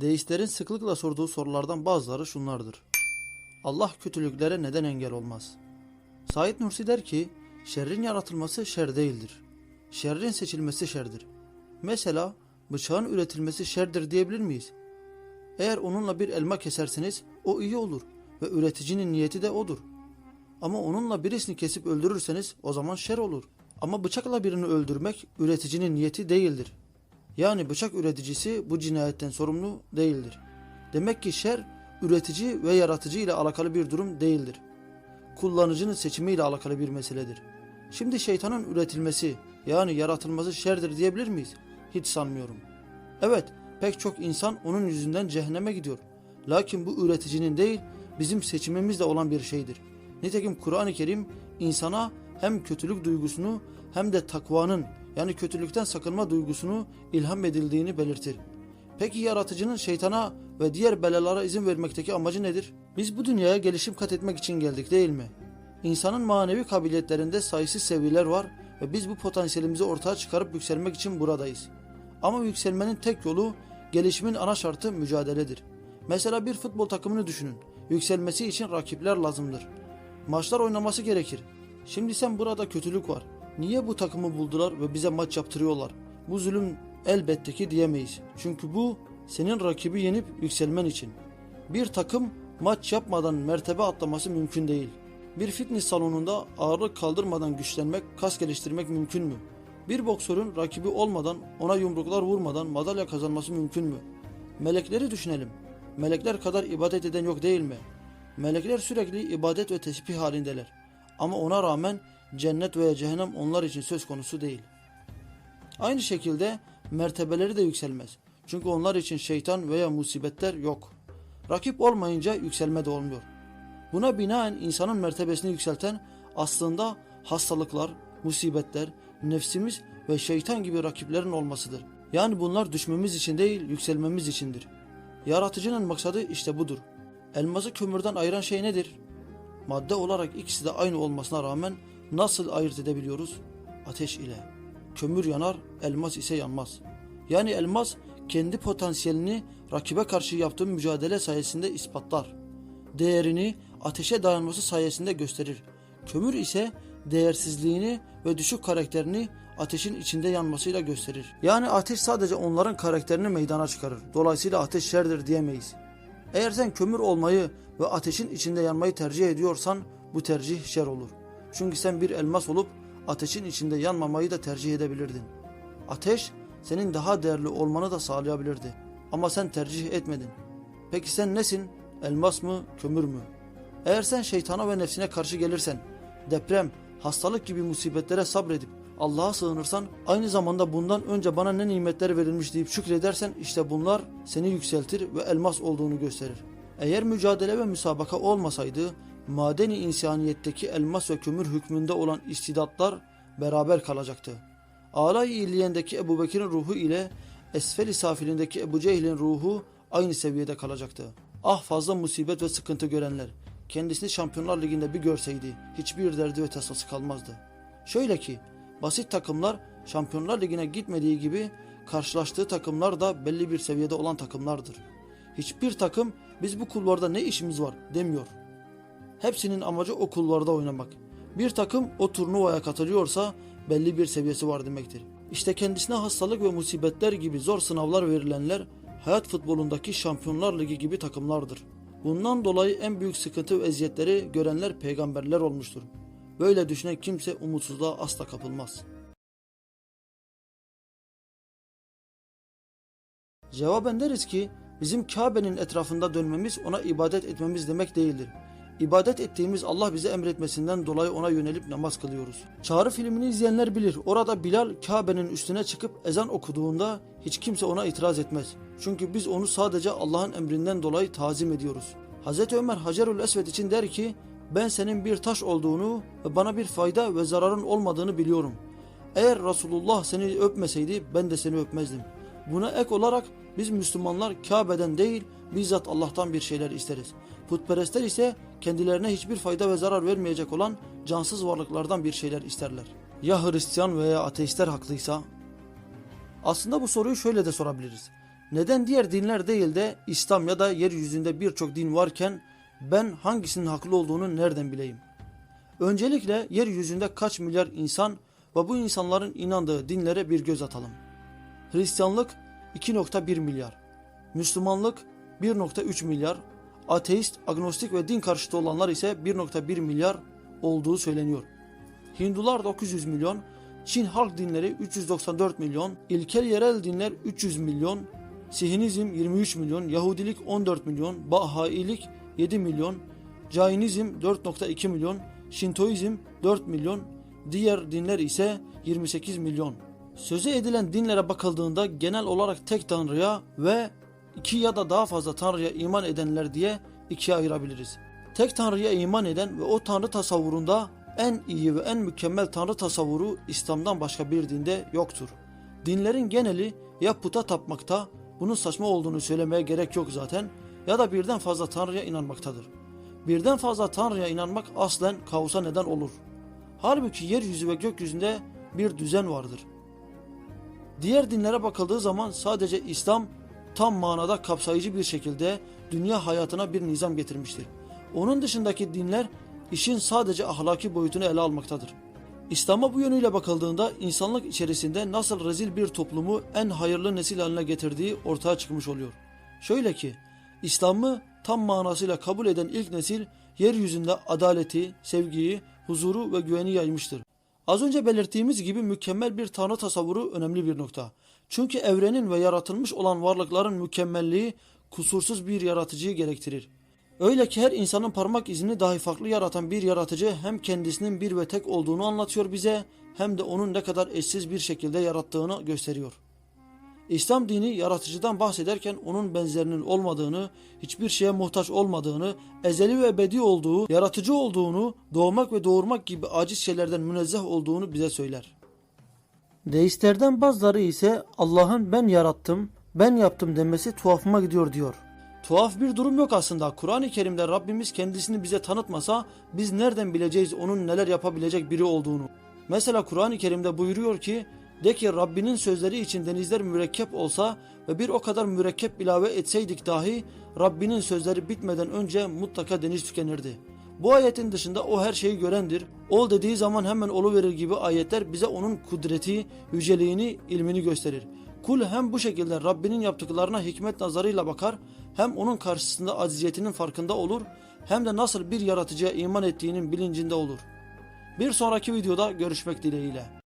Deistlerin sıklıkla sorduğu sorulardan bazıları şunlardır. Allah kötülüklere neden engel olmaz? Said Nursi der ki, şerrin yaratılması şer değildir. Şerrin seçilmesi şerdir. Mesela bıçağın üretilmesi şerdir diyebilir miyiz? Eğer onunla bir elma keserseniz o iyi olur ve üreticinin niyeti de odur. Ama onunla birisini kesip öldürürseniz o zaman şer olur. Ama bıçakla birini öldürmek üreticinin niyeti değildir. Yani bıçak üreticisi bu cinayetten sorumlu değildir. Demek ki şer üretici ve yaratıcı ile alakalı bir durum değildir. Kullanıcının seçimiyle alakalı bir meseledir. Şimdi şeytanın üretilmesi yani yaratılması şerdir diyebilir miyiz? Hiç sanmıyorum. Evet, pek çok insan onun yüzünden cehenneme gidiyor. Lakin bu üreticinin değil, bizim seçimimizde olan bir şeydir. Nitekim Kur'an-ı Kerim insana hem kötülük duygusunu hem de takvanın yani kötülükten sakınma duygusunu ilham edildiğini belirtir. Peki yaratıcının şeytana ve diğer belalara izin vermekteki amacı nedir? Biz bu dünyaya gelişim kat etmek için geldik değil mi? İnsanın manevi kabiliyetlerinde sayısız seviyeler var ve biz bu potansiyelimizi ortaya çıkarıp yükselmek için buradayız. Ama yükselmenin tek yolu gelişimin ana şartı mücadeledir. Mesela bir futbol takımını düşünün. Yükselmesi için rakipler lazımdır. Maçlar oynaması gerekir. Şimdi sen burada kötülük var. Niye bu takımı buldular ve bize maç yaptırıyorlar? Bu zulüm elbette ki diyemeyiz. Çünkü bu senin rakibi yenip yükselmen için. Bir takım maç yapmadan mertebe atlaması mümkün değil. Bir fitness salonunda ağırlık kaldırmadan güçlenmek, kas geliştirmek mümkün mü? Bir boksörün rakibi olmadan, ona yumruklar vurmadan madalya kazanması mümkün mü? Melekleri düşünelim. Melekler kadar ibadet eden yok değil mi? Melekler sürekli ibadet ve tesbih halindeler. Ama ona rağmen cennet veya cehennem onlar için söz konusu değil. Aynı şekilde mertebeleri de yükselmez. Çünkü onlar için şeytan veya musibetler yok. Rakip olmayınca yükselme de olmuyor. Buna binaen insanın mertebesini yükselten aslında hastalıklar, musibetler, nefsimiz ve şeytan gibi rakiplerin olmasıdır. Yani bunlar düşmemiz için değil, yükselmemiz içindir. Yaratıcının maksadı işte budur. Elması kömürden ayıran şey nedir? Madde olarak ikisi de aynı olmasına rağmen nasıl ayırt edebiliyoruz? Ateş ile. Kömür yanar, elmas ise yanmaz. Yani elmas kendi potansiyelini rakibe karşı yaptığı mücadele sayesinde ispatlar. Değerini ateşe dayanması sayesinde gösterir. Kömür ise değersizliğini ve düşük karakterini ateşin içinde yanmasıyla gösterir. Yani ateş sadece onların karakterini meydana çıkarır. Dolayısıyla ateş şerdir diyemeyiz. Eğer sen kömür olmayı ve ateşin içinde yanmayı tercih ediyorsan bu tercih şer olur. Çünkü sen bir elmas olup ateşin içinde yanmamayı da tercih edebilirdin. Ateş senin daha değerli olmanı da sağlayabilirdi. Ama sen tercih etmedin. Peki sen nesin? Elmas mı, kömür mü? Eğer sen şeytana ve nefsine karşı gelirsen, deprem, hastalık gibi musibetlere sabredip Allah'a sığınırsan, aynı zamanda bundan önce bana ne nimetler verilmiş deyip şükredersen işte bunlar seni yükseltir ve elmas olduğunu gösterir. Eğer mücadele ve müsabaka olmasaydı, madeni insaniyetteki elmas ve kömür hükmünde olan istidatlar beraber kalacaktı. Alay-ı İlliyen'deki Ebu Bekir'in ruhu ile Esfel-i Safilindeki Ebu Cehil'in ruhu aynı seviyede kalacaktı. Ah fazla musibet ve sıkıntı görenler, kendisini Şampiyonlar Ligi'nde bir görseydi hiçbir derdi ve tasası kalmazdı. Şöyle ki, basit takımlar Şampiyonlar Ligi'ne gitmediği gibi karşılaştığı takımlar da belli bir seviyede olan takımlardır. Hiçbir takım biz bu kulvarda ne işimiz var demiyor. Hepsinin amacı o kulvarda oynamak. Bir takım o turnuvaya katılıyorsa belli bir seviyesi var demektir. İşte kendisine hastalık ve musibetler gibi zor sınavlar verilenler hayat futbolundaki Şampiyonlar Ligi gibi takımlardır. Bundan dolayı en büyük sıkıntı ve eziyetleri görenler peygamberler olmuştur. Böyle düşünen kimse umutsuzluğa asla kapılmaz. Cevaben deriz ki bizim Kabe'nin etrafında dönmemiz ona ibadet etmemiz demek değildir. İbadet ettiğimiz Allah bize emretmesinden dolayı ona yönelip namaz kılıyoruz. Çağrı filmini izleyenler bilir. Orada Bilal Kabe'nin üstüne çıkıp ezan okuduğunda hiç kimse ona itiraz etmez. Çünkü biz onu sadece Allah'ın emrinden dolayı tazim ediyoruz. Hz. Ömer Hacerül Esved için der ki ben senin bir taş olduğunu ve bana bir fayda ve zararın olmadığını biliyorum. Eğer Resulullah seni öpmeseydi ben de seni öpmezdim. Buna ek olarak biz Müslümanlar Kabe'den değil bizzat Allah'tan bir şeyler isteriz. Putperestler ise kendilerine hiçbir fayda ve zarar vermeyecek olan cansız varlıklardan bir şeyler isterler. Ya Hristiyan veya ateistler haklıysa? Aslında bu soruyu şöyle de sorabiliriz. Neden diğer dinler değil de İslam ya da yeryüzünde birçok din varken ben hangisinin haklı olduğunu nereden bileyim? Öncelikle yeryüzünde kaç milyar insan ve bu insanların inandığı dinlere bir göz atalım. Hristiyanlık 2.1 milyar, Müslümanlık 1.3 milyar, ateist, agnostik ve din karşıtı olanlar ise 1.1 milyar olduğu söyleniyor. Hindular 900 milyon, Çin halk dinleri 394 milyon, ilkel yerel dinler 300 milyon, Sihinizm 23 milyon, Yahudilik 14 milyon, Bahailik 7 milyon, Jainizm 4.2 milyon, Şintoizm 4 milyon, diğer dinler ise 28 milyon. Söze edilen dinlere bakıldığında genel olarak tek tanrıya ve iki ya da daha fazla tanrıya iman edenler diye ikiye ayırabiliriz. Tek tanrıya iman eden ve o tanrı tasavvurunda en iyi ve en mükemmel tanrı tasavvuru İslam'dan başka bir dinde yoktur. Dinlerin geneli ya puta tapmakta, bunun saçma olduğunu söylemeye gerek yok zaten, ya da birden fazla tanrıya inanmaktadır. Birden fazla tanrıya inanmak aslen kaosa neden olur. Halbuki yeryüzü ve gökyüzünde bir düzen vardır. Diğer dinlere bakıldığı zaman sadece İslam tam manada kapsayıcı bir şekilde dünya hayatına bir nizam getirmiştir. Onun dışındaki dinler işin sadece ahlaki boyutunu ele almaktadır. İslam'a bu yönüyle bakıldığında insanlık içerisinde nasıl rezil bir toplumu en hayırlı nesil haline getirdiği ortaya çıkmış oluyor. Şöyle ki, İslam'ı tam manasıyla kabul eden ilk nesil yeryüzünde adaleti, sevgiyi, huzuru ve güveni yaymıştır. Az önce belirttiğimiz gibi mükemmel bir tanrı tasavvuru önemli bir nokta. Çünkü evrenin ve yaratılmış olan varlıkların mükemmelliği kusursuz bir yaratıcıyı gerektirir. Öyle ki her insanın parmak izini dahi farklı yaratan bir yaratıcı hem kendisinin bir ve tek olduğunu anlatıyor bize hem de onun ne kadar eşsiz bir şekilde yarattığını gösteriyor. İslam dini yaratıcıdan bahsederken onun benzerinin olmadığını, hiçbir şeye muhtaç olmadığını, ezeli ve ebedi olduğu, yaratıcı olduğunu, doğmak ve doğurmak gibi aciz şeylerden münezzeh olduğunu bize söyler. Deistlerden bazıları ise Allah'ın ben yarattım, ben yaptım demesi tuhafıma gidiyor diyor. Tuhaf bir durum yok aslında. Kur'an-ı Kerim'de Rabbimiz kendisini bize tanıtmasa biz nereden bileceğiz onun neler yapabilecek biri olduğunu. Mesela Kur'an-ı Kerim'de buyuruyor ki de ki Rabbinin sözleri için denizler mürekkep olsa ve bir o kadar mürekkep ilave etseydik dahi Rabbinin sözleri bitmeden önce mutlaka deniz tükenirdi. Bu ayetin dışında o her şeyi görendir. Ol dediği zaman hemen oluverir gibi ayetler bize onun kudreti, yüceliğini, ilmini gösterir. Kul hem bu şekilde Rabbinin yaptıklarına hikmet nazarıyla bakar, hem onun karşısında aziyetinin farkında olur, hem de nasıl bir yaratıcıya iman ettiğinin bilincinde olur. Bir sonraki videoda görüşmek dileğiyle.